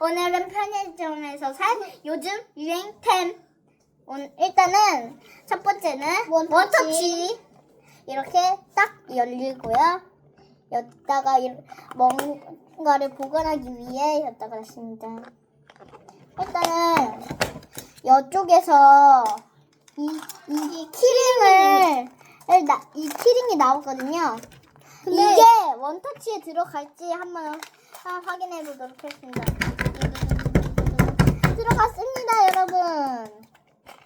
오늘은 편의점에서 산 요즘 유행템. 일단은 첫 번째는 원터치. 원터치. 이렇게 딱 열리고요. 여기다가 이- 뭔가를 보관하기 위해 여기다가 놨습니다. 일단은 이쪽에서 이, 이 키링을 나, 이 키링이 나오거든요. 근데- 이게 원터치에 들어갈지 한번 아, 확인해 보도록 하겠습니다. 들어갔습니다, 여러분.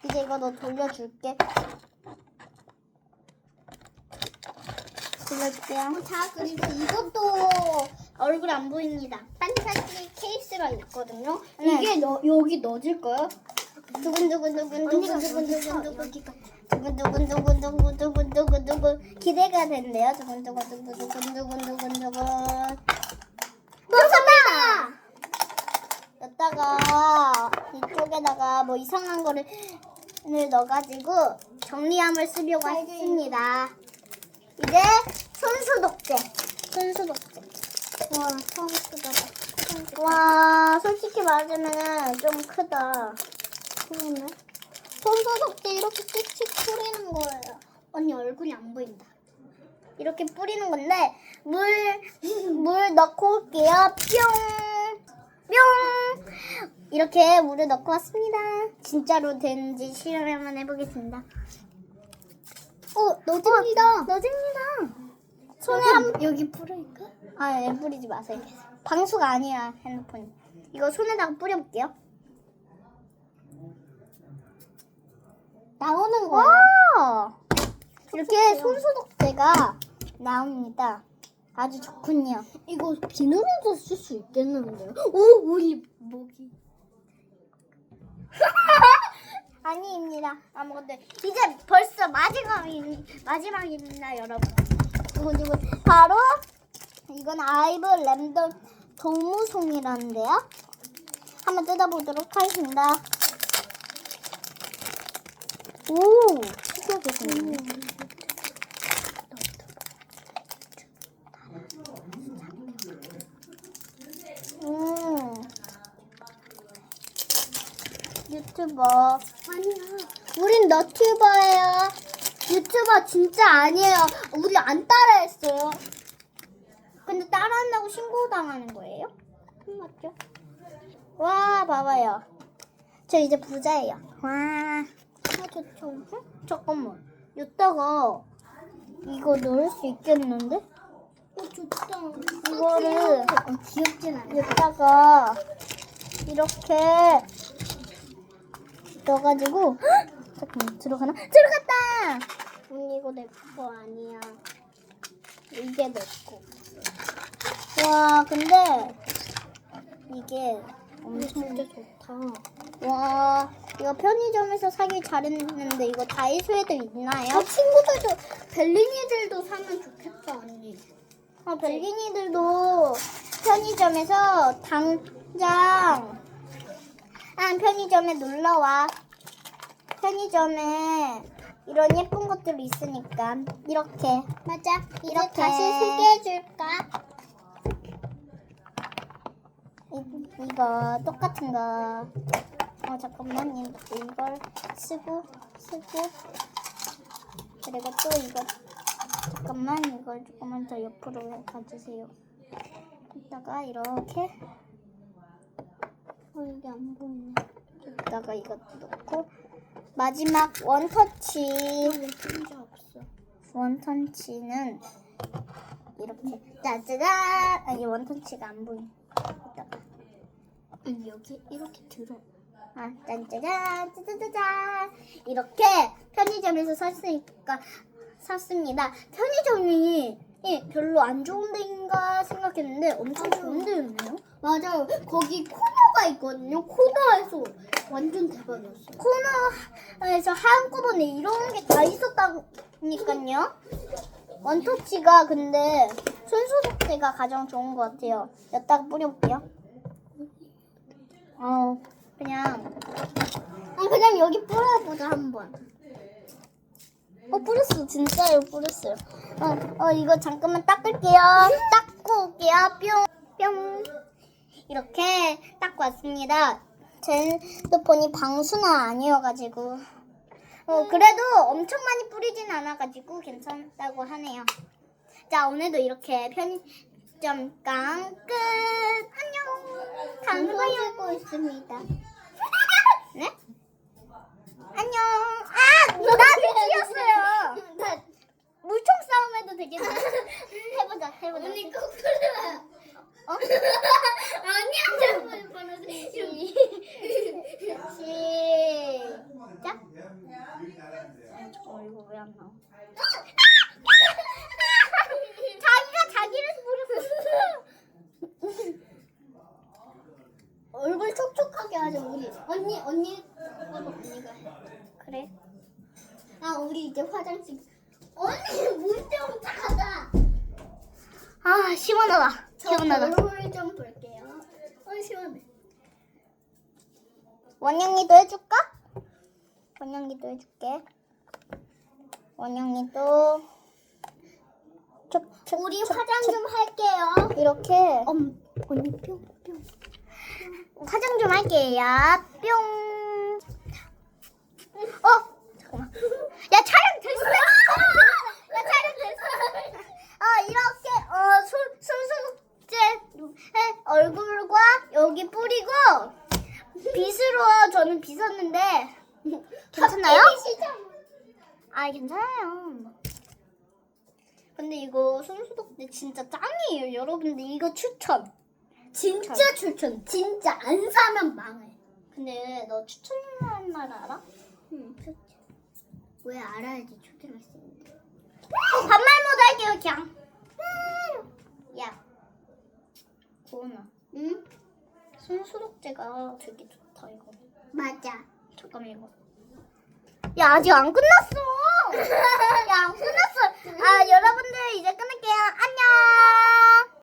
이제 이거 너 돌려줄게. 돌려줄게요. 자, 그리고 이것도 얼굴 안 보입니다. 반짝이 케이스가 있거든요. 네. 이게 너, 여기 넣어줄 거요? 두근두근두근두근두근두근두근 두근두근두근두근두근두근 기대가 된대요. 두근두근두근두근두근두근두근 감사합니다. 여기다가 이쪽에다가 뭐 이상한 거를 을 넣어가지고 정리함을 쓰려고 했습니다. 이제 손소독제. 손소독제. 와, 처음 쓰다. 와, 솔직히 말하자면 좀 크다. 그러네. 손소독제 이렇게 씩씩 뿌리는 거예요. 언니 얼굴이 안 보인다. 이렇게 뿌리는 건데 물 물 넣고 올게요. 뿅. 뿅. 이렇게 물을 넣고 왔습니다. 진짜로 되는지 실험 한번 해보겠습니다. 어, 넣어줍니다. 넣어줍니다. 손에 한, 여기 뿌릴까? 아, 네, 뿌리지 마세요. 방수가 아니야 핸드폰이. 이거 손에다가 뿌려볼게요. 나오는. 와! 이렇게 손소독제가 나옵니다. 아주 좋군요. 이거 비누로도 쓸 수 있겠는데요? 오, 우리 목이. 아니입니다. 아무것도 이제 벌써 마지막이 마지막입니다, 여러분. 두근두근 바로 이건 아이브 랜덤 도무송이라는데요. 한번 뜯어보도록 하겠습니다. 오, 특이하게 생겼네. 음. 유튜버. 아니야. 우린 너튜버예요. 유튜버 진짜 아니에요. 우리 안 따라했어요. 근데 따라한다고 신고당하는 거예요? 맞죠? 와, 봐봐요. 저 이제 부자예요. 와. 아, 좋죠. 응? 잠깐만. 이따가 이거 넣을 수 있겠는데? 어, 좋다. 이거를 어, 귀엽진 않아. 여기다가 이렇게 넣어가지고 헉! 잠깐만 들어가나? 들어갔다! 언니 이거 내 거 아니야. 이게 내 거. 와 근데 이게 엄청 진짜 좋다. 와 이거 편의점에서 사길 잘했는데 이거 다이소에도 있나요? 아, 친구들도 벨리니들도 사면 좋겠다 언니. 아, 벨기니들도 편의점에서 당장 아, 편의점에 놀러 와. 편의점에 이런 예쁜 것들이 있으니까 이렇게 맞아. 이제 이렇게. 다시 소개해 줄까? 이, 이거 똑같은 거. 어 잠깐만 이, 이걸 쓰고 쓰고 그리고 또 이거 잠깐만 이걸 조금만 더 옆으로 가주세요. 이따가 이렇게 어, 이게 안 보이네. 여기다가 이것도 넣고 마지막 원터치. 원터치는 이렇게 짜자잔 아니 원터치가 안 보임. 이따가 아니, 여기 이렇게 들어. 아, 짠짜잔, 짜자자잔. 이렇게 편의점에서 샀으니까 샀습니다. 편의점이 예, 별로 안 좋은 데인가 생각했는데 엄청 좋은 데였네요. 맞아요. 거기 코 너가 있거든요. 코너에서 완전 대박이었어요. 코너에서 한꺼번에 이런 게 다 있었다니까요. 원터치가 근데 손소독제가 가장 좋은 것 같아요. 여기다가 뿌려볼게요. 어, 그냥 아, 그냥 여기 뿌려보자 한번. 어 뿌렸어 진짜요 뿌렸어요 어, 어 이거 잠깐만 닦을게요 닦고 올게요 뿅뿅 이렇게 딱 왔습니다. 제 핸드폰이 방수는 아니어가지고. 어, 그래도 엄청 많이 뿌리진 않아가지고 괜찮다고 하네요. 자, 오늘도 이렇게 편의점 깡 끝. 안녕. 찍고 있습니다. 네? 안녕. 아. 나 물총 싸움 해도 되겠네. 해보자, 해보자. 언니 거꾸로. 어? 언니한테 보내주시. 시작. 어, 이거 왜 안 나와? 자기가 자기를 부렸어. 얼굴 촉촉하게 하자 우리. 언니 언니 언니가 해. 그래. 아 우리 이제 화장실. 언니 물좀 타자. 아, 시원하다. 저 시원하다. 얼굴 좀 볼게요. 어 시원해. 원영이도 해줄까? 원영이도 해줄게. 원영이도. 촉, 촉, 우리 촉, 화장 촉. 좀 할게요. 이렇게 엄 언니 뿅 뿅. 화장 좀 할게요. 뿅. 어, 잠깐만. 야 촬영 됐어. 야 촬영 됐어. 어 이렇게 어 술, 술술제 얼굴과 여기 뿌리고 빗으로 저는 빗었는데 괜찮나요? 아 괜찮아요. 근데 이거 손소독제 진짜 짱이에요, 여러분들 이거 추천. 진짜 추천. 진짜 안 사면 망해. 근데 너 추천한 말 알아? 응. 추천. 왜 알아야지 추천할 수 있는데. 반말 모드 할게요, 그냥. 야, 고은아, 응? 손소독제가 되게 좋다 이거. 맞아. 잠깐만 이거. 야 아직 안 끝났어. 야 안 끝났어. 아, 아 여러분들 이제 끝낼게요. 안녕.